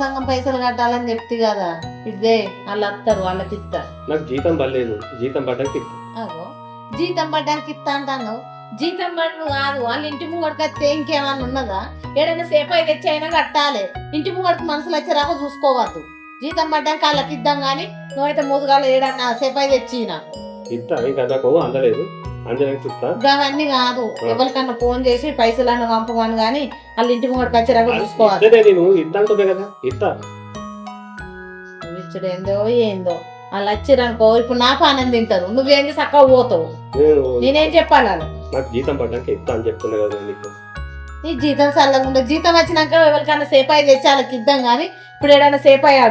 సంఘం పైసలు కట్టాలని చెప్తి కదా. ఇదే వాళ్ళు వస్తారు వాళ్ళకి ఇస్తా నాకు జీతం పడలేదు. జీతం పడ్డానికి ఇస్తా. అగో జీతం పడ్డానికి ఇస్తా అంటాను జీతం పడ్డు కాదు వాళ్ళ ఇంటి ముంగడికి వస్తే ఇంకేమన్నా ఉన్నదా? ఏడైనా సేపు అయితే తెచ్చైనా కట్టాలి. ఇంటి ముంగడికి మనసులు వచ్చేరాక చూసుకోవద్దు. జీతం పడ్డానికి వాళ్ళకి ఇద్దాం కానీ నువ్వైతే మూదుగాలు ఏడన్నా సేపు అయితే తెచ్చి నాకు ఇస్తా ఇంకా నాకు అందలేదు. అందడానికి ఇస్తా అవన్నీ కాదు ఎవరికన్నా ఫోన్ చేసి పైసలను పంపమని కానీ వాళ్ళ ఇంటి ముంగడికి వచ్చేరాక చూసుకోవాలి. నేను ఇద్దా అంటుండే కదా ఇస్తా ఇచ్చుడు ఏందో. ఏందో వాళ్ళు వచ్చిరనుకో ఇప్పుడు నా పానం తింటారు నువ్వేంది చక్కగా పోతావు? నేను చెప్పాలి? నాకు జీతం పడ్డానికి ఇస్తా అని చెప్తున్నా కదా నీకు. నీ జీతం చల్లకుండా జీతం వచ్చినాక ఎవరికైనా సేపు అయి తెచ్చి వాళ్ళకి ఇద్దాం కానీ ఇప్పుడు ఏడైనా సేపు అయ్యి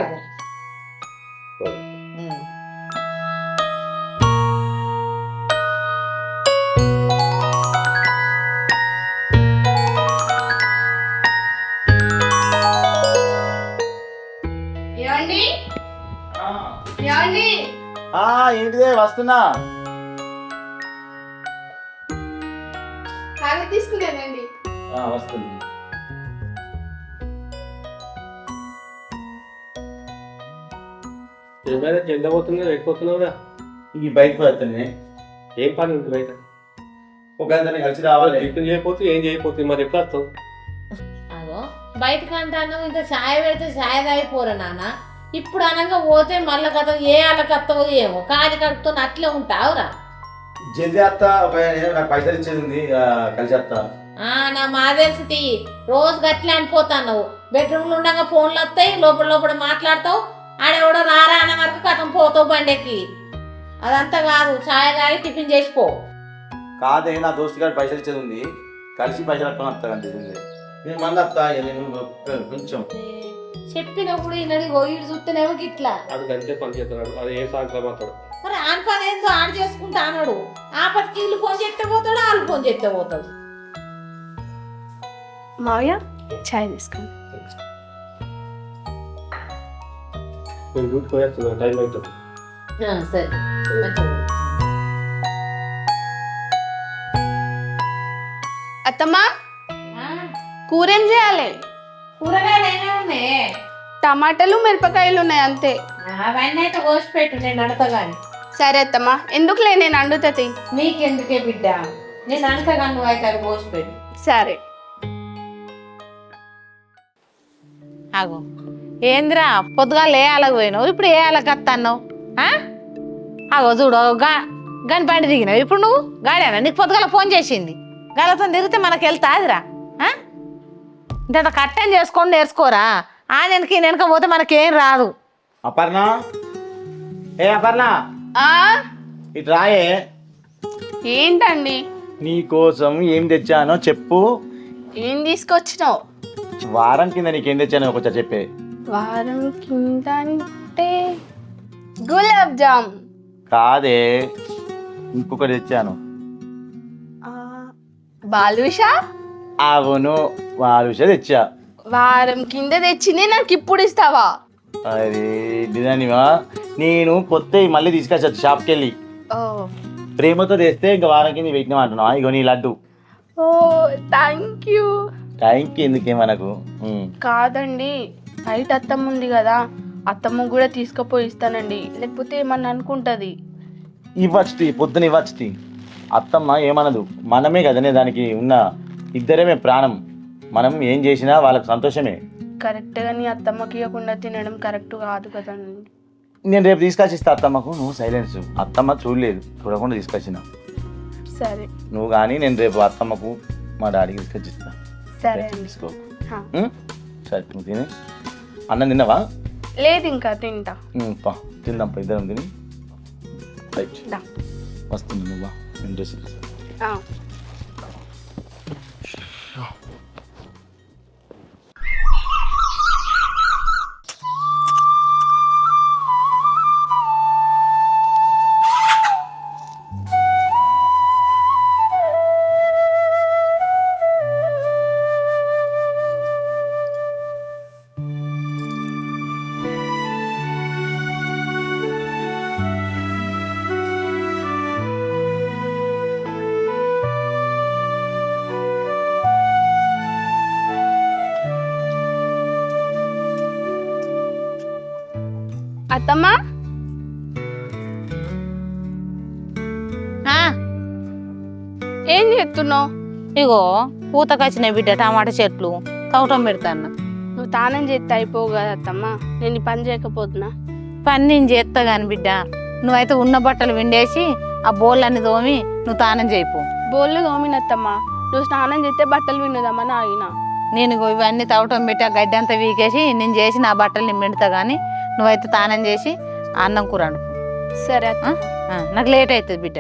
ఆ ఏంటిదే వస్తున్నా. కాగ తీసుకున్నానండి ఆ, వస్తుంది. ఏమైనా ఎంత పోతుందో ఎక్కిపోతున్నావురా ఈ బయటకు వస్తుంది ఏం పని ఉంది బయట ఒక గంటని కలిసి రావాలి. ఇప్పుడు చేయకపోతే ఏం చేయకపోతే మరి ఎప్పుడు వస్తావు? అగో బయటకు అంటాను ఇంకా ఛాయ్ పెడితే ఛాయ్ తాగిపోరా నాన్న? ఇప్పుడు అనగా పోతే మళ్ళీ కథ ఏ వస్తావో ఏమో. కాలి కడుపుతో అట్లే ఉంటావురా జల్దీ అత్త ఒక నాకు పైసలు ఇచ్చేది ఉంది కలిసి అత్త. నా మా తెలిసి తీయి రోజు గట్లే అనిపోతాను బెడ్రూమ్లో ఉండగా ఫోన్లు వస్తాయి లోపల లోపల మాట్లాడతావు. ఆడెవడో రారా అనే వరకు కథం పోతావు బండెక్కి అదంతా కాదు ఛాయ్ తాగి టిఫిన్ చేసిపో కాదే నా దోస్తు గారు పైసలు ఇచ్చేది ఉంది. కలిసి పైసలు అట్టుకొని వస్తా అనిపిస్తుంది నేను మళ్ళీ నేను కొంచెం. చెప్పినప్పుడు ఈయనడి గొయ్యి చూస్తేనేమో గిట్లా. అది అంతే పని చేస్తున్నాడు. అది ఏ సాయంత్రం అతడు మరి ఆన్ పని ఏందో ఆడు చేసుకుంటా అన్నాడు. ఆ పతికి వీళ్ళు ఫోన్ చేస్తే పోతాడు వాళ్ళు ఫోన్ చేస్తే పోతాడు. మావయ్య ఛాయ్ తీసుకోండి నేను డ్యూటీకి పోయేస్తున్నా టైం అవుతుంది ఆ, సరే. అత్తమ్మా? కూర ఏం చేయాలి? కూరగాయలు ఏమేమి ఉన్నాయి. టమాటాలు మిరపకాయలు ఉన్నాయి అంతే. అవన్నీ అయితే కోసి పెట్టు నేను అడతా కానీ సరే అత్తమ్మా ఎందుకులే నేను అండుతుంది నీకెందుకే బిడ్డ? నేను అంతగా నువ్వు అయితే అది కోసి పెట్టు. సరే. ఆగు. ఏంద్రా పొద్దుగా ఏ అలగ పోయినావు? ఇప్పుడు ఏ అలగ వస్తాన్నావు ఆగో చూడు గా గని బండి దిగినావు. ఇప్పుడు నువ్వు? గాడేనా? నీకు పొద్దుగాల ఫోన్ చేసింది. గాలతో తిరిగితే మనకి వెళ్తాదిరా ఇంత కట్టం చేసుకొని నేర్చుకోరా? ఆ వెనక ఈ వెనక పోతే మనకేం రాదు. అపర్ణ? ఏ అపర్ణ? ఆ? ఇటు రాయే. ఏంటండి? నీ కోసం ఏం తెచ్చానో చెప్పు. ఏం తీసుకొచ్చినావు? వారం కింద నీకేం తెచ్చానో ఒకసారి చెప్పే. వారం కింద అంటే గులాబ్ జామ్. కాదే ఇంకొకటి తెచ్చాను. బాలుషా? అవును వాళ్ళు తెచ్చా. వారం కింద తెచ్చింది నాకు ఇప్పుడు ఇస్తావా? అది డిజైన్వా నేను కొత్త మళ్ళీ తీసుకొచ్చా షాప్కి వెళ్ళి ఓ. ప్రేమతో తెస్తే ఇంకా వారం కింద పెట్టినా అంటున్నావా? ఇగో నీ లడ్డు. ఓ థ్యాంక్ యూ. టైంకి ఎందుకే మనకు? ఉమ్. కాదండి బయట అత్తమ్మ ఉంది కదా అత్తమ్మ కూడా తీసుకుపోయి ఇస్తానండి. లేకపోతే ఏమన్నా అనుకుంటుంది? ఇవ్వచ్చు పొద్దున ఇవ్వచ్చు అత్తమ్మ ఏమనదు. మనమే కదనే దానికి ఉన్న ఇద్దరమే ప్రాణం. మనం ఏం చేసినా వాళ్ళకి సంతోషమే. కరెక్ట్గా నీ అత్తమ్మకి ఇవ్వకుండా తినడం కరెక్ట్ కాదు కదండి. నేను రేపు తీసుకొచ్చి ఇస్తా అత్తమ్మకు. నువ్వు సైలెన్స్ అత్తమ్మ చూడలేదు. చూడకుండా తీసుకొచ్చిన సరే. నువ్వు కానీ నేను రేపు అత్తమ్మకు మా డాడీకి తీసుకొచ్చి ఇస్తా సరే తీసుకో? సరే నువ్వు తిని. అన్నం తిన్నావా? లేదు ఇంకా తింటా. పా. తిందాం పా ఇద్దరం తిని. రైట్. వస్తుంది నువ్వా నేను డ్రెస్ ఇస్తాను. అత్తమ్మ? ఏం చేస్తున్నావు? ఇగో పూతకొచ్చిన బిడ్డ టమాటా చెట్లు తవటం పెడతాను నువ్వు తానం చేస్తే అయిపోవు కదా అత్తమ్మ? నేను ఈ పని చేయకపోతున్నా. పని నేను చేస్తా గాని బిడ్డ నువ్వైతే ఉన్న బట్టలు విండేసి ఆ బోళ్ళన్ని తోమి నువ్వు తానం చేయిపో బోళ్ళు తోమినత్తమ్మ. నువ్వు స్నానం చేస్తే బట్టలు విండుదామని ఆగిన నేను ఇవన్నీ తవటం పెట్టి ఆ గడ్డి అంతా వీకేసి నేను చేసి నా బట్టలు నేను పిండుతా కానీ నువ్వైతే తానం చేసి అన్నం కూర. సరే నాకు లేట్ అవుతుంది బిడ్డ.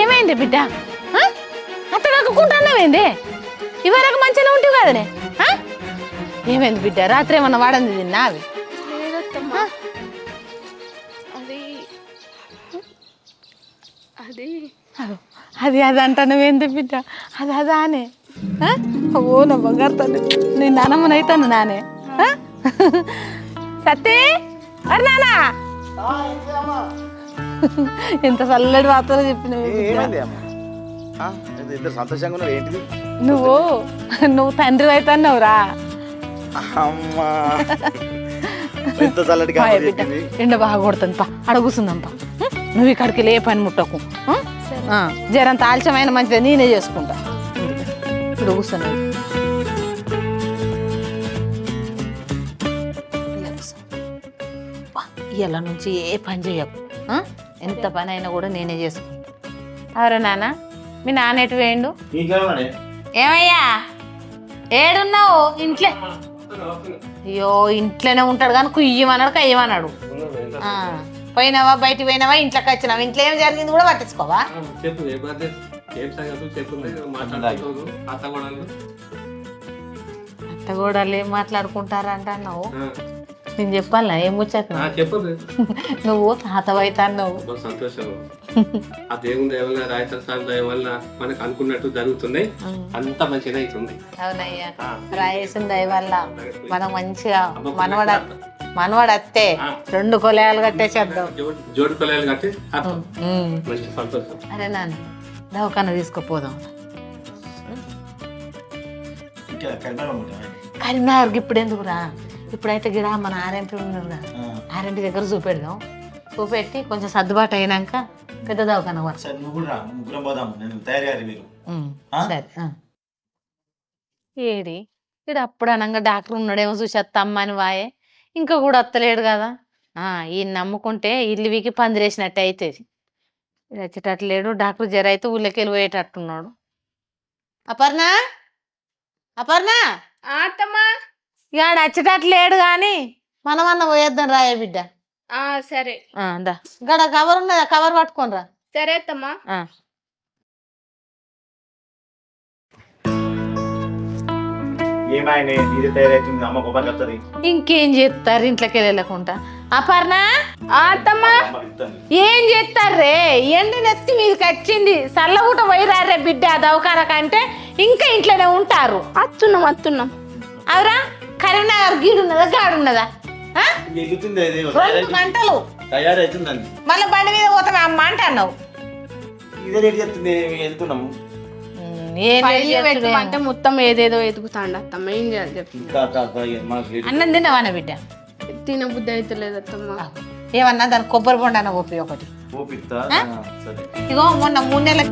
ఏమైంది బిడ్డ ఆ? అక్కడ అక్కకుంటున్నావేంది ఇవరకు మంచిగా ఉంటుంది కదనే? ఏమైంది బిడ్డ? రాత్రి ఏమన్నా వాడంది తిన్నా అవి? అది అది. అంటానువేంది బిడ్డ? అది అదా అనే? ఓ నా బంగారు తల్లి. నేను నానమ్మనైతాను నానే? సత్తి అరే నానా ఎంత చల్లటి వార్తలు చెప్పినవి ఇద్దరు సంతోషంగా ఉన్నారు ఏంటిది? నువ్వు నువ్వు తండ్రి అవుతాన్నావురా అమ్మా. ఎంత ఎండ బాగా కొడుతుంది పా? నువ్వు ఇక్కడికి లే పని ముట్టకు. జరంత ఆలస్యమైన మంచిది నేనే చేసుకుంటా. ఇప్పుడు కూర్చున్నాను ఇలా నుంచి ఏ పని చేయకు? ఎంత పని అయినా కూడా నేనే చేసుకుంటా. అవరా నాన్న. మీ నాన్న ఎటు వేయండు ఏమయ్యా? ఏడున్నావు? ఇంట్లో అయ్యో ఇంట్లోనే ఉంటాడు కానీ కుయ్యమన్నాడు కయ్యమన్నాడు. పోయినావా? బయటికి పోయినావా? ఇంట్లోకి వచ్చినావా? ఇంట్లో ఏం జరిగింది కూడా పట్టించుకోవా? అత్తగోడలు ఏం మాట్లాడుకుంటారా అంటున్నావు నేను చెప్పాలా? ఏం వచ్చాక నువ్వు తాత అవుతాన్నావు సంతోషం. ఆ దేవుని దయ వల్ల స్వామి దయ వల్ల మనకు అనుకున్నట్టు జరుగుతున్నాయి. అంత మంచిగా అవుతుంది అవునయ్యా. రాయేసిన దయ వల్ల మనం మంచిగా మనవడ మనవడు అత్తే రెండు కొలయాలు కట్టేసేద్దాం జోడు- జోడు కొలయాలు కట్టి సంతోషం. అరే నాన్న దవాఖాన తీసుకుపోదాం. కరీంనగర్కి ఇప్పుడు ఎందుకురా? ఇప్పుడైతే గిడ మన ఆర్ఎంపీ ఉన్నారు కదా ఆ. ఆర్ఎంపీ దగ్గర చూపెడదాం. చూపెట్టి కొంచెం సర్దుబాటు అయినాక పెద్ద దవాఖాన సరే నువ్వు కూడా రా ముగ్గురం పోదాం నేను తయారు మీరు. ఉమ్, ఆ? సరే ఆ. ఏడి ఇక్కడ అప్పుడు అనగా డాక్టర్ ఉన్నాడేమో చూసి అత్తమ్మ అని వాయే. ఇంకా కూడా వత్తలేడు కదా. ఆ, ఈయన నమ్ముకుంటే ఇల్లు వీకి పందిరేసినట్టు అవుతుంది ఇది వచ్చేటట్టు లేడు డాక్టర్ జర అయితే ఊళ్ళకి వెళ్ళి పోయేటట్టున్నాడు. అపర్ణ? అపర్ణ? అత్తమ్మ? ఇక ఆడ వచ్చేటట్టు లేడు కానీ మనమన్న పోయేద్దాం రాయే బిడ్డ. ఆ సరే. ఆ, గడ కవర్ ఉన్నదా? కవర్ పట్టుకొని రా సరే అత్తమ్మ. ఆ. ఏమాయనే నీదే తయారైతుంది అమ్మ గొప్ప చెప్తుంది. ఇంకేం చేస్తారు ఇంట్లోకి వెళ్ళకుండా? అపర్ణ? ఆ అత్తమ్మ. అమ్మ ఏం చేస్తారే ఎండ నెత్తి మీదకి వచ్చింది. చల్లగుట పోయిరారే బిడ్డ దవకార కంటే. ఇంకా ఇంట్లోనే ఉంటారు. అత్తున్నాం అత్తున్నాం. అవురా? కరీంనగర్ గీడున్నదా గాడున్నదా? రెండు గంటలు. తయారైతుందండి. మళ్ళీ బండి మీద పోతామే అమ్మ అంట అన్నావు ఇదే రేటు చెప్తుంది వెళ్తున్నాము ఏం పైలు చేస్తున్నావు? పెట్టుమంటే మొత్తం ఏదేదో ఎదుగుతాండి అత్తమ్మ ఏం చేయాలి. అన్నం తినవాన బిడ్డ? తిన బుద్ధి అయితే లేదు అత్తమ్మ ఏమన్నా దాని కొబ్బరి బొండ అన్న ఒకటి. ఇగో మొన్న మూడు నెలల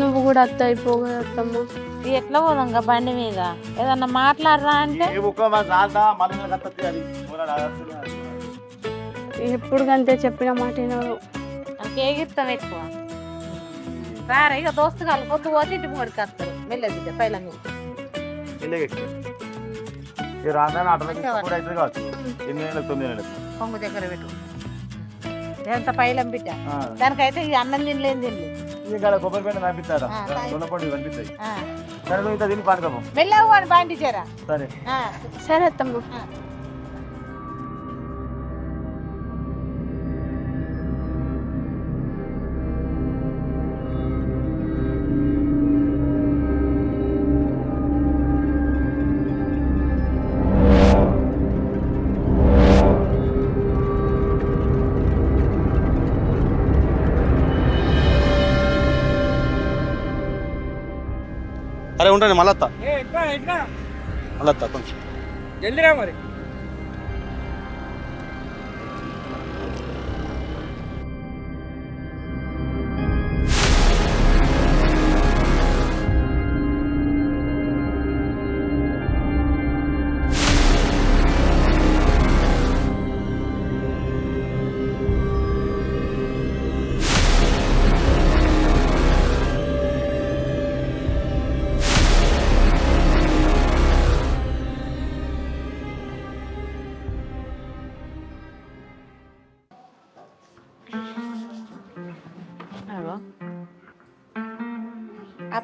నువ్వు కూడా అత్త అయిపోగా అత్తమ్మ. ఎట్లా పోదాం ఇంకా బండి మీద? ఏదన్నా మాట్లాడరా అంటే. ఎప్పుడు అంతే చెప్పిన మాట ఏగిస్తాం ఎక్కువ? రారా ఇక దోస్తు కాలు పొద్దు పోతే ఇంటి మూడికి వస్తారు తొమ్మిది నెలలకు కొంగు దగ్గర పెట్టు. ఎంత పైలం బిడ్డ. దానికైతే ఈ అన్నం తినలేని తినలేదు. ఇది ఇక్కడ కొబ్బరి పెండ కనిపిస్తారా. దొండపండు కనిపిస్తాయి. సరే నువ్వు ఇంత తిని పానుకోపం మెల్లవు అని పాండించారా సరే. సరే అత్తమ్మ. ఉంటాను మళ్ళీ మళ్ళీ కొంచెం. జల్దిరా మరి.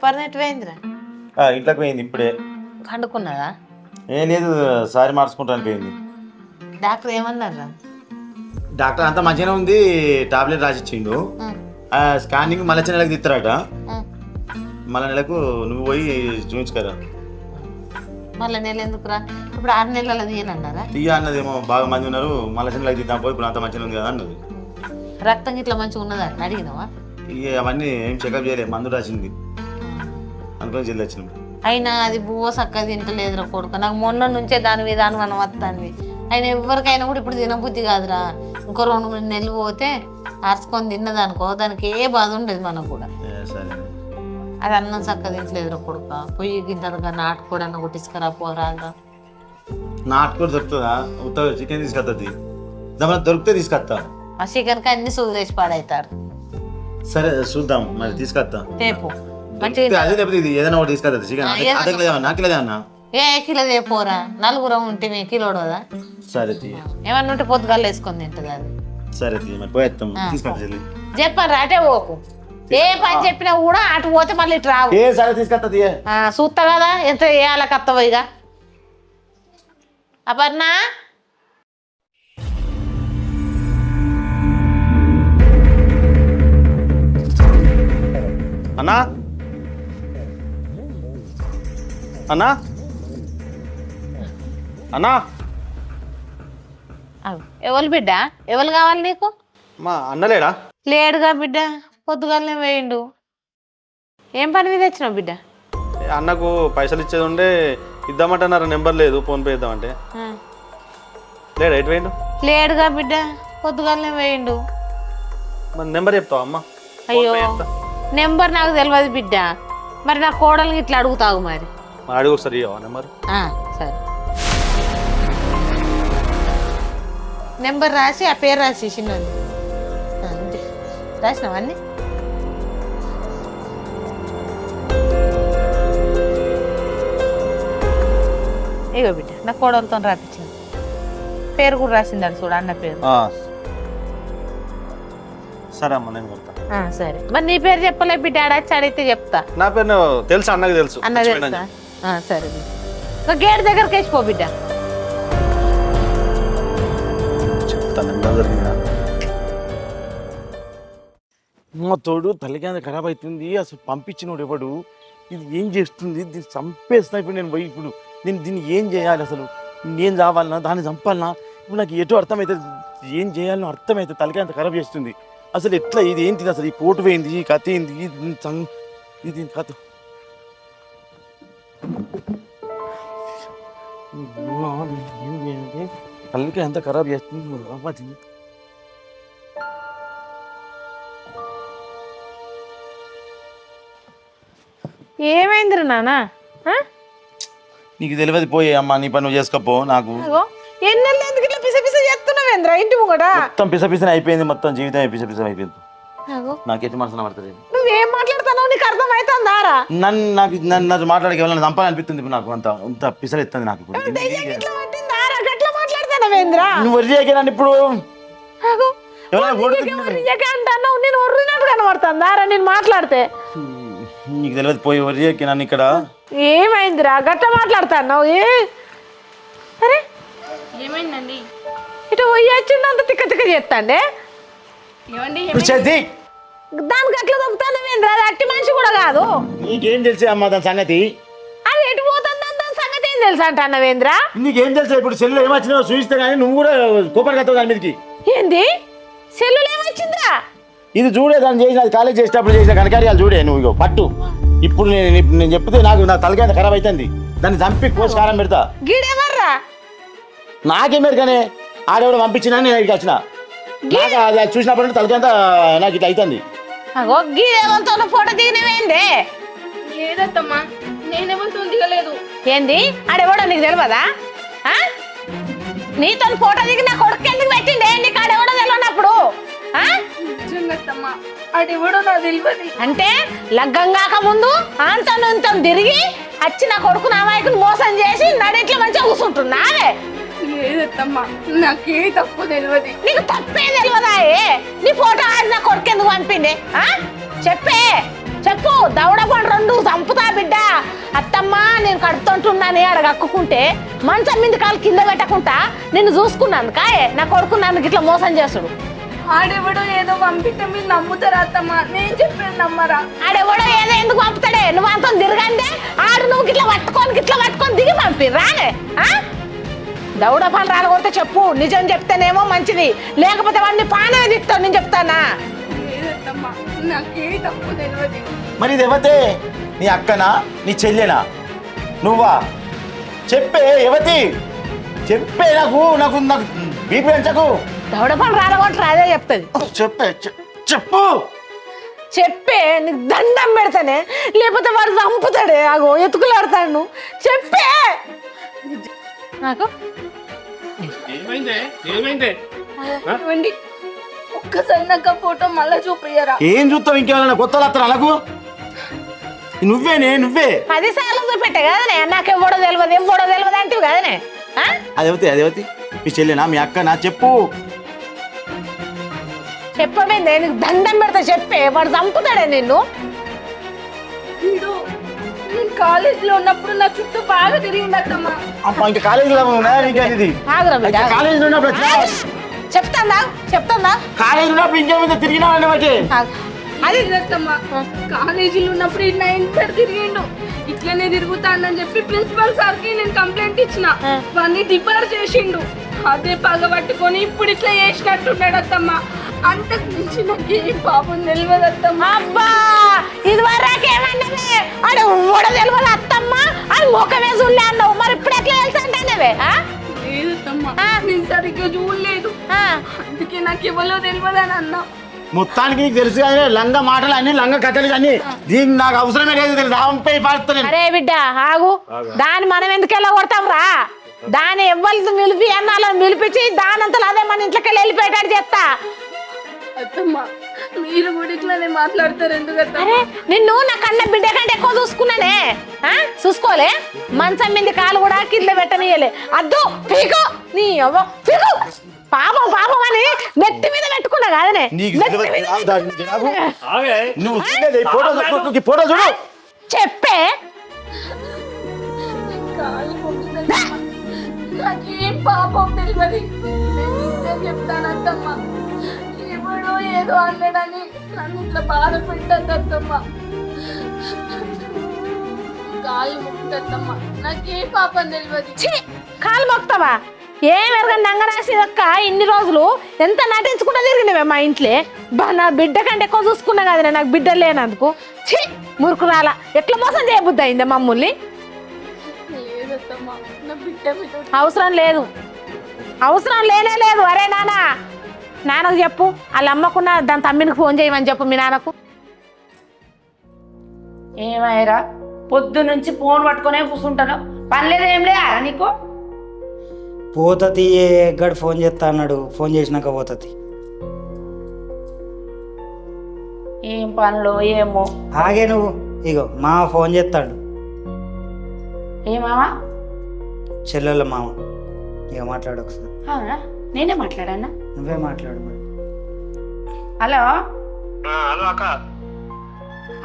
అపర్ణెట్ పోయిందిరా. ఆ, ఇంట్లోకి పోయింది ఇప్పుడే. పండుకున్నదా ఏం లేదు సారీ మార్చుకుంటాను పోయింది. డాక్టర్ ఏమన్నారా? డాక్టర్ అంతా మంచిగానే ఉంది టాబ్లెట్ రాసిచ్చిండు. ఆ, స్కానింగ్ మళ్ళీ నెలకు తిస్తారట మళ్ళీ నెలకు నువ్వు పోయి చూపించుకరా. మళ్ళీ నెల ఎందుకురా? ఇప్పుడు ఆరు నెలల తీయనన్నారా? తీయ అన్నదేమో బాగా మంది ఉన్నారు మళ్ళీ నెలకు తిద్దాం పోయి ఇప్పుడు అంత మంచిగా ఉంది కదా అన్నది. రక్తం ఇట్లా మంచిగా ఉన్నదా? అడిగినావా? ఇక అవన్నీ ఏం చెకప్ చేయలేదు మందు రాసింది. అనుకొని జల్ది వచ్చినాం అయినా అది బువ్వ చక్కగా తింటలేదురా కొడుకు. నాకు మొన్న నుంచే దాని మీద మనం వస్తాను ఆయన ఎవరికైనా కూడా ఇప్పుడు తినబుద్ధి కాదురా. ఇంకో రెండు మూడు నెలలు పోతే అరుచుకొని తిన్నదనుకో దానికి ఏ బాధ ఉండదు మనకు కూడా. సరే అది అన్నం చక్కగా తింటలేదురా కొడుక. పొయ్యి గింతలుగా నాటుకోడన్న కొట్టించుకరా పోరాగా నాటుకోడి దొరుకుతుందా? ఉత్త చికెన్ తీసుకొస్తుంది దాని దొరికితే తీసుకొస్తా ఆ చికెన్కి అన్ని సూది వేసి పాడవుతారు సరే చూద్దాం. మరి తీసుకొస్తా మంచిగా అదే లేకపోతే ఇది ఏదైనా ఒకటి తీసుకొస్తా చికెన్ ఆ, ఏదైనా అదే లేదా నాకు లేదా అన్న? ఏ కిలో తేపోరా నలుగురం ఉంటే మీ కిలోడు కదా సరే తీయ. ఏమన్నా ఉంటే పొద్దుగాలు వేసుకొని తింటుంది అది. సరే మరి పోయేస్తాం చెప్పాను పోకు. ఏ పని చెప్పినా కూడా అటు పోతే మళ్ళీ ఇటు రావు. ఏ సరే తీసుకొస్తా తీయ. ఆ, చూస్తా కదా ఎంత వేయాల కత్తవు ఇక. అపర్ణ? అన్నా? అన్నా? అన్నా? ఎవరు బిడ్డ? ఎవరు కావాలి నీకు? మా అన్నలేడా లేడుగా బిడ్డ పొద్దుగాలనే వేయండు ఏం పని మీద వచ్చినావు బిడ్డ? అన్నకు పైసలు ఇచ్చేది ఉండే ఇద్దామంటున్నారు నెంబర్ లేదు ఫోన్పే ఇద్దామంటే లేడు ఎటు పోయిండు? లేడుగా బిడ్డ పొద్దుగాలనే వేయండు మరి నెంబర్ చెప్తావా అమ్మ? అయ్యో నెంబర్ నాకు తెలియదు బిడ్డ. మరి నా కోడలికి ఇట్లా అడుగుతావు మరి? అడిగి ఒకసారి నెంబర్? సరే. నెంబర్ రాసి ఆ పేరు రాసి చిన్నది రాసినావా అన్ని? ఇగో బిడ్డ నా కోడలతో రాపించింది పేరు కూడా రాసింది చూడు అన్న పేరు. సరే అమ్మ నేను కొడతా. సరే. మరి నీ పేరు చెప్పలే బిడ్డ ఆడచ్చి అడిగితే చెప్తా. నా పేరు తెలుసు? అన్నకు తెలుసు. అన్న మర్చిపోయినా తెలుసా? సరే. గేట్ దగ్గరికి వేసిపో బిడ్డ. మా తోడు తల్లికి ఖరాబ్ అవుతుంది అసలు పంపించినోడు ఎవడు? ఇది ఏం చేస్తుంది? దీన్ని చంపేస్తున్నా ఇప్పుడు నేను పోయి ఇప్పుడు. నేను దీన్ని ఏం చేయాలి అసలు? నేను చావాలనా దాన్ని చంపాలనా? ఇప్పుడు నాకు ఎటు అర్థమవుతుంది ఏం చేయాలనో అర్థమవుతుంది తలకాయ అంత ఖరాబ్ చేస్తుంది. అసలు ఎట్లా ఇది? ఏంటిది అసలు? ఈ పోటు పోయింది ఈ కథ ఏంది? ఇది సం- ఇది కథ తల్లికాయ అంత ఖరాబ్ చేస్తుంది అవ్వది ఏమైందిరా నాన్న నీకు తెలియదు పోయే అమ్మా నీ పని నువ్వు చేసుకోపో నాకు. ఎన్నెళ్ళు ఎందుకు ఇట్లా పిస పిస చేస్తున్నావేంద్రా ఇంటి ముంగట? మొత్తం పిస పిసన అయిపోయింది మొత్తం జీవితం పిస పిస అయిపోయింది. నాకు ఎటు మనసున పడుతుంది నువ్వేం మాట్లాడుతున్నావు? నీకు అర్థమవుతుందారా నన్ను నాకు నన్ను నన్ను మాట్లాడక ఎవరైనా చంపాలనిపిస్తుంది ఇప్పుడు నాకు అంత అంత పిసలు నాకు ఇప్పుడు. ఇట్లా పట్టిందారా గట్లా మాట్లాడుతున్నావేంద్రా నువ్వు వరి నన్ను ఇప్పుడు. ఎవరైనా ఫోటో అంటున్నావు? నేను ఒర్రినట్టు కనబడుతుందారా నేను మాట్లాడితే. నీకు తెలియదు పోయి వరి నన్ను ఇక్కడ. ఏమైందిరా? గట్ల మాట్లాడుతున్నావు? ఏ? అరే? ఏమైందండి? ఇటు పోయొచ్చిండు అంత తిక్క తిక్క చేస్తాండే? ఏమండి ఇప్పుడు చేద్ది దానికి అట్లా దొక్కుతానేంద్రా అది అట్టి మనిషి కూడా కాదు. నీకేం తెలిసే అమ్మా దాని సంగతి? అది ఎటు పోతుందని దాని సంగతి ఏం తెలుసా అంటున్నావేంద్రా నీకేం తెలుసా ఇప్పుడు సెల్లు ఏమొచ్చినావు చూపిస్తే కానీ నువ్వు కూడా కోపం కట్టావు దాని మీదకి. ఏంది? సెల్లులు ఏమొచ్చిందిరా? ఇది చూడే దాన్ని చేసిన అది కాలేజ్ చేసేటప్పుడు చేసిన కనకార్యాలు చూడే నువ్వు ఇగో పట్టు. ఇప్పుడు నేను నేను చెప్తే నాకు నా తలకాయ ఖరాబ్ అవుతుంది దాన్ని చంపి కోసి కారం పెడతా. గీడెవర్రా? నాకేం కానీ ఆడేవాడు పంపించినా నేను ఇక్కడికి వచ్చిన. నాకు అది చూసినప్పుడు నుండి తలకాయ నాకు ఇట్లా అవుతుంది అగో గీడేవంతో ఫోటో దిగినవేందే లేదత్తమ్మా నేనెవరితో దిగలేదు ఏంది? ఆడెవడో నీకు తెలియదా? నీతో ఫోటో దిగి నా కొడుకు ఎందుకు పెట్టిండే నీకు ఆడెవడో తెలియనప్పుడు అంటే లగ్గం కాక ముందు అంతం ఇంతం తిరిగి వచ్చి నా కొడుకు నా మోసం చేసి నడిట్లో మంచిగా కూర్చుంటున్నావే లేదత్తమ్మా నాకే తప్పు తెలియదు నీకు తప్పే తెలియదా? నీ ఫోటో ఆడి నా కొడుకు ఎందుకు ఆ? చెప్పే. చెప్పు. దవడపండు రెండు చంపుతా బిడ్డ. అత్తమ్మ నేను కడుతుంటున్నానే అడగక్కుంటే మంచం మీద కాలు కింద పెట్టకుండా నిన్ను చూసుకున్నాను కాయే నా కొడుకు నన్ను ఇట్లా మోసం చేస్తుడు. ఆడెవడో ఏదో పంపితే మీరు నమ్ముతారా అత్తమ్మా? నేను చెప్పేది నమ్మరా? ఆడెవడో ఏదో ఎందుకు పంపుతాడే? నువ్వు అంత తిరగంటే ఆడు నువ్వు ఇట్లా పట్టుకొని ఇట్లా పట్టుకొని దిగి పంపి రానే? దౌడ పని రాలగొడితే చెప్పు. నిజం చెప్తేనేమో మంచిది. లేకపోతే వాడిని పానే దిక్తావు నేను చెప్తానా? మరి ఇది ఎవతే? నీ అక్కనా? నీ చెల్లెనా? నువ్వా? చెప్పే ఎవతి? చెప్పే నాకు నాకు నాకు బీపీ పెంచకు. దౌడ పని రాలగొట్టరా అదే చెప్తుంది. చెప్పే చెప్పు. చెప్పే నీకు దండం పెడతానే. లేకపోతే వాడు చంపుతాడే. అగో ఎత్తుకులాడతాడు నువ్వు. చెప్పే! నాకు? ఏమైందే? ఏమైందే? ఇవ్వండి ఒక్కసారి నాకు ఫోటో మళ్ళా చూపియ్యరా. ఏం చూస్తావు ఇంకేమైనా కొత్త వస్తారు అలాగు? నువ్వేనే నువ్వే. పది సార్లు చూపెట్టే కదనే నాకు ఎవడో తెలియదు ఎవడో తెలియదు అంటే కదనే? అది ఎవతి అది ఎవతి మీ చెల్లెనా మీ అక్కనా? చెప్పు. చెప్పబోయిందే నీకు దండం పెడతా చెప్పే. వాడు చంపుతాడే నిన్ను. నేను కాలేజీలో ఉన్నప్పుడు నా చుట్టూ బాగా తిరిగింది అత్తమ్మా. అమ్మ ఇంకా కాలేజీలో ఉన్నాయా నీకు అనేది ఆగురా బిడ్డ కాలేజీలో ఉన్నప్పుడు వచ్చినా? చెప్తాందా? చెప్తాందా? ఉన్నప్పుడు తిరిగినావు బట్టి ఆగు. అది అత్తమ్మా. కాలేజీలో ఉన్నప్పుడు ఇట్లా ఇంటర్ తిరిగిండు. ఇట్లనే తిరుగుతానని చెప్పి ప్రిన్సిపల్ సార్కి నేను కంప్లైంట్ ఇచ్చిన. వాడిని డిబార్ చేసిండు. అదే పగ పట్టుకొని ఇప్పుడు ఇట్లా చేసినట్టున్నాడు అత్తమ్మా. అంతకు మించి నాకు ఏం పాపం తెలియదు అత్తమ్మా. అబ్బా ఇది వరకేమన్నవే ఆడు ఊడ తెలియదు అత్తమ్మ. అది ముఖమే చూడలే అన్నావు. మరి ఇప్పుడు ఎట్లా తెలుసు అంటానవే? లేదత్తమ్మా ఆ. నేను సరిగ్గా చూడలేదు. అందుకే నాకు ఎవరో తెలియదు అని అన్నా మొత్తానికి నీకు తెలుసు కానీ లంగ మాటలు అన్ని లంగ కథలు కానీ దీనికి నాకు అవసరమే లేదు తెలుసు? అరే బిడ్డ ఆగు. దాన్ని మనం ఎందుకు వెళ్ళ కొడతాం రా? దాన్ని ఎవ్వరితో నిలిపి అన్నాలో నిలిపించి దానంతలో అదే మన ఇంట్లోకి వెళ్ళి వెళ్ళిపోయేటట్టు చేస్తా. అత్తమ్మా మీరు కూడా ఇట్లానే మాట్లాడతారు ఎందుకు అత్తమ్మా అరే నిన్ను నా కన్న బిడ్డ కంటే ఎక్కువ చూసుకున్నానే? ఆ? చూసుకోలే? మంచం మీద కాలు కూడా కింద పెట్టనీయలే. అద్దు పీకు! నీ అవ్వ పీకు! పాపం పాపం అని నెత్తి మీద పెట్టుకున్నా కాదనే. నీకు నెత్తి తెలియదు. మీద ఆగు, దాని గురించి నాకు. ఆగే. నువ్వు ఈ ఫోటో చూడు, ఈ ఫోటో చూడు. చెప్పే? కాలు మొక్కుతుందమ్మా. నాకేం పాపం తెలియదు నేను నిజం చెప్తాను అత్తమ్మ. ఎవడో ఏదో అన్నాడని నన్ను ఇట్లా బాధ పెట్టద్దు అత్తమ్మ కాలు మొక్కుతమ్మా నాకేం పాపం తెలియదు కాలు మొక్తావా ఏం ఎరగని నంగరాసి అక్క ఇన్ని రోజులు ఎంత నటించుకుంటా తిరిగినవే మా ఇంట్లో? బా నా బిడ్డ కంటే ఎక్కువ చూసుకున్నా కదా నాకు బిడ్డ లేనందుకు. ఛీ! మురుకురాల ఎట్లా మోసం చేయబుద్ది అయిందా మమ్మల్ని? అవసరం లేదు. అవసరం లేనే లేదు. అరే నాన్న నాన్నకు చెప్పు వాళ్ళ అమ్మకున్న దాని తమ్మినికి ఫోన్ చేయమని చెప్పు మీ నాన్నకు. ఏమయ్యరా పొద్దు నుంచి ఫోన్ పట్టుకునే కూర్చుంటాను పని లేదు ఏం లేదా నీకు? పోతుంది గడు ఫోన్ చేస్తా అన్నాడు. ఫోన్ చేసినాక పోతుంది ఏం పనులు ఏమో? ఆగే నువ్వు. ఇగో మామ ఫోన్ చేస్తాడు. ఏమావా చెల్లెళ్ళ మామ. ఇక మాట్లాడు ఒకసారి. నేనే మాట్లాడానా? నువ్వే మాట్లాడు మరి. హలో? హలో అక్క.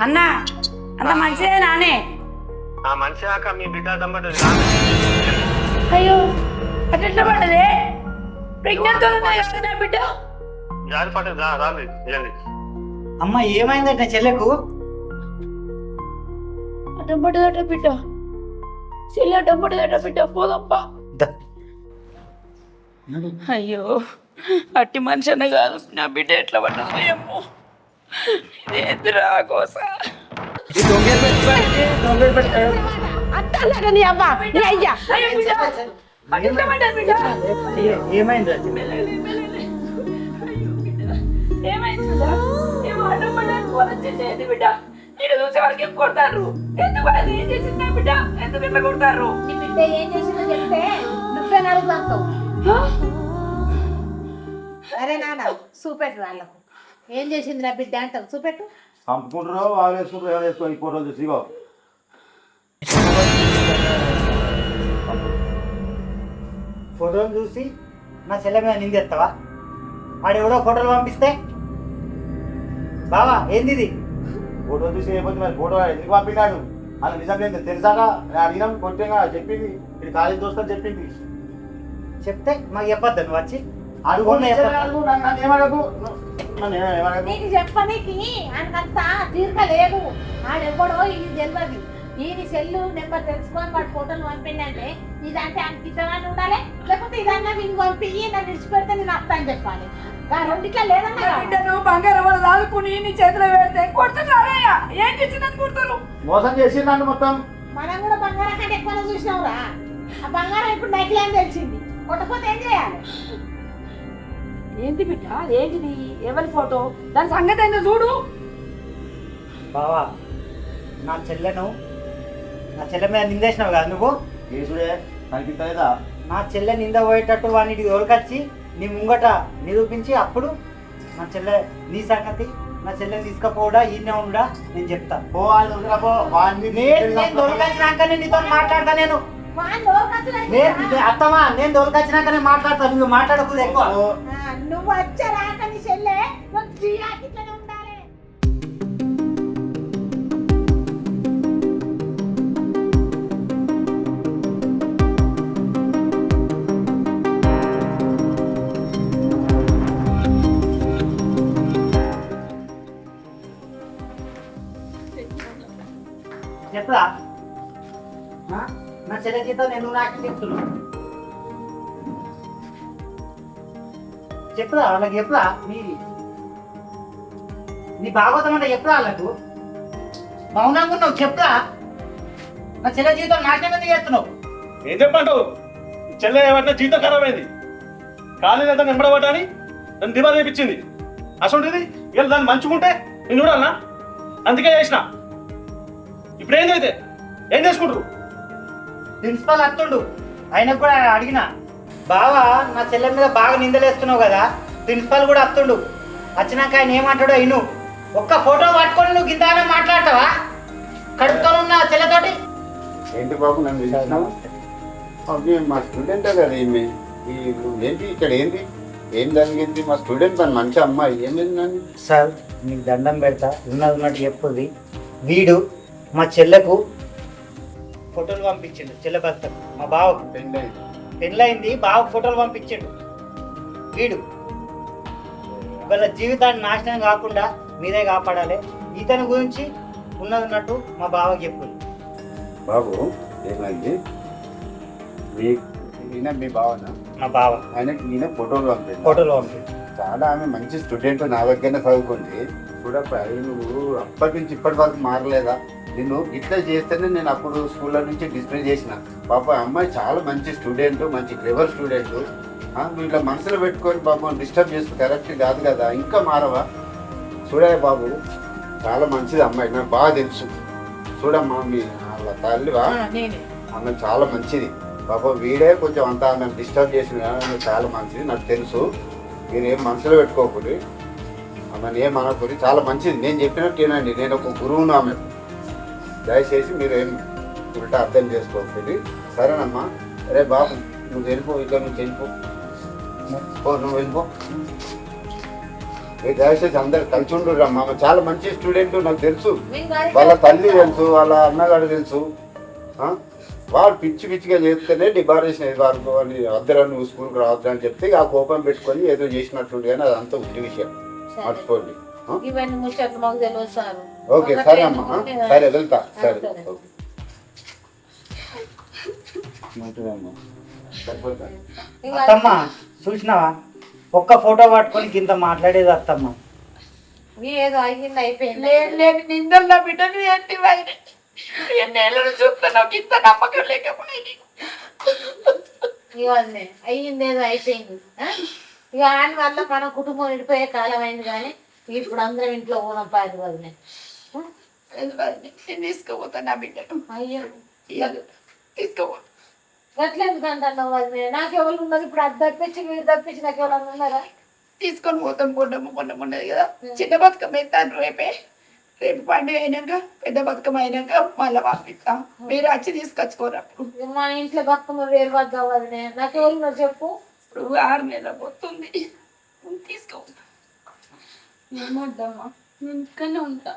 అన్నా అన్న మంచిదే నానే? ఆ మనిషి అక్క మీ బిడ్డ దమ్మటది అయ్యో అట్లా పడ్డదే? ప్రెగ్నెంట్ నా బిడ్డ. జారి పట్టదు రాలి ఇవ్వండి అమ్మ ఏమైందంటే చెల్లెకు? అడ్డం పడ్డదట బిడ్డ. చెల్లి అడ్డం పడ్డదట బిడ్డ పోదప్పా. ద. అయ్యో. అట్టి మనిషి అన్న కాదు నా బిడ్డ ఎట్లా పడ్డదో ఏమో. ఇదేందిరా కోస అట్టలాగా నీ అవ్వ నీ అయ్యా. అయ్యో బిడ్డ. మాకు ఎంత పడ్డది బిడ్డ. ఏమైంది బిడ్డ? నేను చూసే వరకు ఏం కొడతారు? ఎందుకు అది ఏం చేసింది నా బిడ్డ? ఎందుకు ఇట్లా కొడతారు? నీ బిడ్డ ఏం చేసిందో చెప్తే నువ్వే నలుగుతావు అరే నాన్న చూపెట్టు వాళ్ళకు ఏం చేసింది నా బిడ్డ అంటావు? చూపెట్టు. చంపుకుంటారో వాళ్ళు వేసుకుంటారో ఏమైనా వేసుకో ఈ ఫోటోలు చూసి ఇగో. ఫోటోలు చూసి నా చెల్లె మీద నిందెత్తావా? వాడు ఎవడో ఫోటోలు పంపిస్తే? బావా ఏంది ఇది ఫోటో చూసి ఏమైంది మరి? ఫోటో ఎందుకు పంపినాడు? అలా నిజం ఏంది? తెలుసాక నేను అడిగినాం కొట్టేగా చెప్పింది. ఇది కాలేజ్ దోస్తని చెప్పింది. చెప్తే మాకు చెప్పొద్దు నువ్వు వచ్చి? నీకు చెప్పనీకి ఆయనకంతా తీరిక లేదు ఆడెవ్వడో ఇది తెలియదు ఈయన సెల్లు నెంబర్ తెలుసుకొని వాడు ఫోటోలు పంపిండంటే ఇదంటే ఆయనకి ఇద్దమని ఉండాలి? లేకపోతే ఇదన్నా వీనికి పంపి నన్ను విడిచిపెడితే నేను అత్త అని చెప్పాలి. రెండిట్లో లేదన్నా బిడ్డను బంగారం వాళ్ళు దాదుకుని నీ చేతిలో పెడితే కొడుతున్నారయ్యా ఏం చేసిందని కొడతారు? మోసం చేసి నన్ను మొత్తం. మనం కూడా బంగారం కంటే ఎక్కువ చూసినావురా. ఆ బంగారం ఇప్పుడు నకిలీ అని తెలిసింది. కొట్టకపోతే ఏం చేయాలి? ఏంటి బిడ్డ? ఏంటిది? ఎవరి ఫోటో? దాని సంగతి ఏందో చూడు. బావా నా చెల్లెను నా చెల్లె మీద నిందేసినావు కదా నువ్వు? కేసుడే కనిపిస్తలేదా నా చెల్లె నింద పోయేటట్టు వాడిని దొరకచ్చి నీ ముంగట నిరూపించి అప్పుడు నా చెల్లె నీ సంగతి నా చెల్లెని తీసుకపోవడా ఈయనే ఉండా నేను చెప్తా. పో వాళ్ళు వాడిని నేను నేను దొరకచ్చినాక నేను నీతో మాట్లాడతా నేను. నేను నేను- అత్తమా నేను దొరకచ్చినాక నేను మాట్లాడతా నువ్వు మాట్లాడకూడదు ఎక్కువ. నువ్వు వచ్చారాక నీ చెల్లె ఉండాలి. చెప్పురా? నా చెల్లె చేత నేను నాకు చెప్తున్నా చెప్పురా వాళ్ళకి? చెప్పురా నీ నీ భాగవతం అంటే చెప్పురా వాళ్ళకు? మౌనంగా ఉన్నావు చెప్పురా. నా చెల్లె జీవితం నాశనం ఎందుకు చేస్తున్నావు? ఏం చెప్పంటావు చెల్లె ఏమంటే జీవితం ఖరాబ్ అయింది. కాలేజ్ అంతా నింబడబడ్డాని నన్ను దివా చేయించింది అసలు ఇవాళ దాన్ని మంచుకుంటే నేను చూడాలనా? అందుకే చేసిన. ఇప్పుడు ఏందైతే ఏం చేసుకుంటారు? ప్రిన్సిపాల్ అత్తుండు. ఆయనకు కూడా అడిగిన బావా నా చెల్లె మీద బాగా నిందలేస్తున్నావు కదా? ప్రిన్సిపాల్ కూడా అత్తుండు వచ్చినాక ఆయన ఏమంటాడో ఇను. ఒక్క ఫోటో పట్టుకొని నువ్వు గింతగానే మాట్లాడతావా? కడుపుతో ఉన్న చెల్లెతోటి? ఏంటి బాబు నన్ను పిలిచినావు? మా స్టూడెంటే కదా ఈమె. ఈ ఏంటి ఇక్కడ ఏంటి ఏం జరిగింది? మా స్టూడెంట్ మన మంచి అమ్మాయి. ఏం జరిగిందని సార్ మీకు దండం పెడతా. ఉన్నది ఉన్నట్టు చెప్పుది. వీడు మా చెల్లెకు ఫోటోలు పంపించిండు చెల్లె భర్తకు మా బావకు. పెళ్ళి పెళ్ళయింది బావకు ఫోటోలు పంపించిండు. వీడు వాళ్ళ జీవితాన్ని నాశనం కాకుండా మీరే కాపాడాలి. ఇతని గురించి ఉన్నది ఉన్నట్టు మా బావకి చెప్పుది బాబు ఏమైంది? మీ ఈయన మీ మా బావ. ఆయనకి ఈయన ఫోటోలు పంపింది ఫోటోలు పంపిండు. చాలా ఆమె మంచి స్టూడెంట్ నా దగ్గరనే చదువుకుంది. చూడప్ప నువ్వు అప్పటి నుంచి ఇప్పటి వరకు మారలేదా? నిన్ను ఇట్లా చేస్తేనే నేను అప్పుడు స్కూల్లో నుంచి డిస్ప్లే చేసిన. పాప అమ్మాయి చాలా మంచి స్టూడెంట్ మంచి క్లెవర్ స్టూడెంట్. ఇట్లా మనసులో పెట్టుకొని పాపం డిస్టర్బ్ చేస్తూ కరెక్ట్ కాదు కదా ఇంకా మారవా? చూడయ్య బాబు చాలా మంచిది అమ్మాయి నాకు బాగా తెలుసు. చూడమ్మా మీ వాళ్ళ తల్లివా నేనే. ఆమె చాలా మంచిది. పాపం వీడే కొంచెం అంతా ఆమె డిస్టర్బ్ చేసిన చాలా మంచిది నాకు తెలుసు. మీరు ఏం మనసులో పెట్టుకోకూడదు. ఆమెను ఏం అనకూడదు చాలా మంచిది. నేను చెప్పినట్టు నేను ఒక గురువును ఆమె. దయచేసి మీరు ఏం ఉల్టా అర్థం చేసుకోకండి. సరేనమ్మా. అరే బాబు నువ్వు వెళ్ళిపో ఇక్కడ నుంచి వెళ్ళిపో నువ్వు వెళ్ళిపో. ఏ దయచేసి అందరు కలిసి ఉండు అమ్మా ఆమె చాలా మంచి స్టూడెంట్ నాకు తెలుసు. వాళ్ళ తల్లి తెలుసు వాళ్ళ అన్నగాడు తెలుసు? వాడు పిచ్చి పిచ్చిగా చేస్తేనే డిబారేషన్ వారు అని వద్దరా నువ్వు స్కూల్కి రావద్దు అని చెప్తే ఆ కోపం పెట్టుకొని ఏదో చేసినట్టుండి కానీ అదంతా ఉట్టి విషయం మర్చిపోండి? ఇవన్నీ ముచ్చట్లు మాకు తెలియదు సార్. ఓకే సరే అమ్మా? సరే వెళ్తా సరే. ఓకే. అత్తమ్మ చూసినావా? ఒక్క ఫోటో పట్టుకొని ఇంత మాట్లాడేది అత్తమ్మ. ఏదో అయ్యింది అయిపోయింది. ఎన్నేళ్ళను నమ్మకం లేకపోయింది ఇవన్నీ అయ్యింది ఏదో అయిపోయింది? ఇక వల్ల మన కుటుంబం విడిపోయే కాలం అయింది కానీ ఇప్పుడు అందరం ఇంట్లో పోదాం పాది వదిలే. నేను తీసుకోపోతా నా బిడ్డను. అయ్యో. ఇయ్యాలి. తీసుకోపో. గట్ల ఎందుకంటున్నావు నాకు ఎవరు ఉన్నారు? ఇప్పుడు అది తప్పించి మీరు తప్పించి నాకు ఎవరు ఉన్నారా? తీసుకొని పోతాం గుండమ్మ గుండమ్మ ఉన్నది కదా. చిన్న బతుకమ్మ ఎత్తాను రేపే. రేపు పండుగ అయినాక పెద్ద బతుకమ్మ అయినాక మళ్ళీ పంపిస్తాం. మీరు వచ్చి తీసుకొచ్చుకోరు అప్పుడు. మా ఇంట్లో బతుకమ్మ వేరు వద్దా నాకు ఎవరు చెప్పు. ఇప్పుడు ఆరు నెలల పోతుంది. తీసుకో ఏమొద్దమ్మా నేను ఉంటా.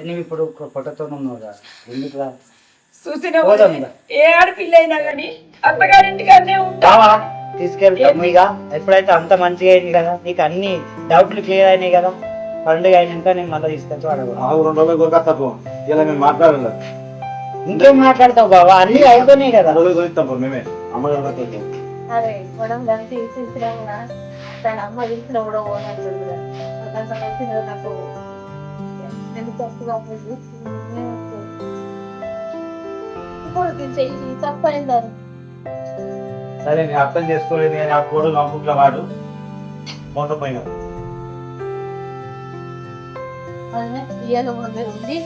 నువ్వు ఇప్పుడు పొట్టతో ఉన్నావు కదా ఎందుకు రా చూసిన పోదాం ఇక. ఏ ఆడపిల్ల అయినా కానీ అత్తగారింటికానే ఉంటా. బావా తీసుకెళ్తాము ఇక. ఎప్పుడైతే అంత మంచిగా అయింది కదా నీకు అన్ని డౌట్లు క్లియర్ అయినాయి కదా పండుగ అయినాక నేను మళ్ళీ తీసుకెళ్తా అడగ ఆగు రెండు రోజులు కొరకొస్తా పో ఇలా మేము మాట్లాడాలి ఇంకేం మాట్లాడతావు బావా? అన్ని అయిపోయినాయి కదా. మేమే. అమ్మ అదే మనం దాన్ని తీసిచ్చినా కూడా తన అమ్మ ఇచ్చిన కూడా పోనట్టుంది నాకు నేను ఇప్పుడు సరే నేను అర్థం చేసుకోలేదు నేను ఆ కోడు కంపుట్ల వాడు మోసపోయినా ఇయ్యాల ముందే ఉంది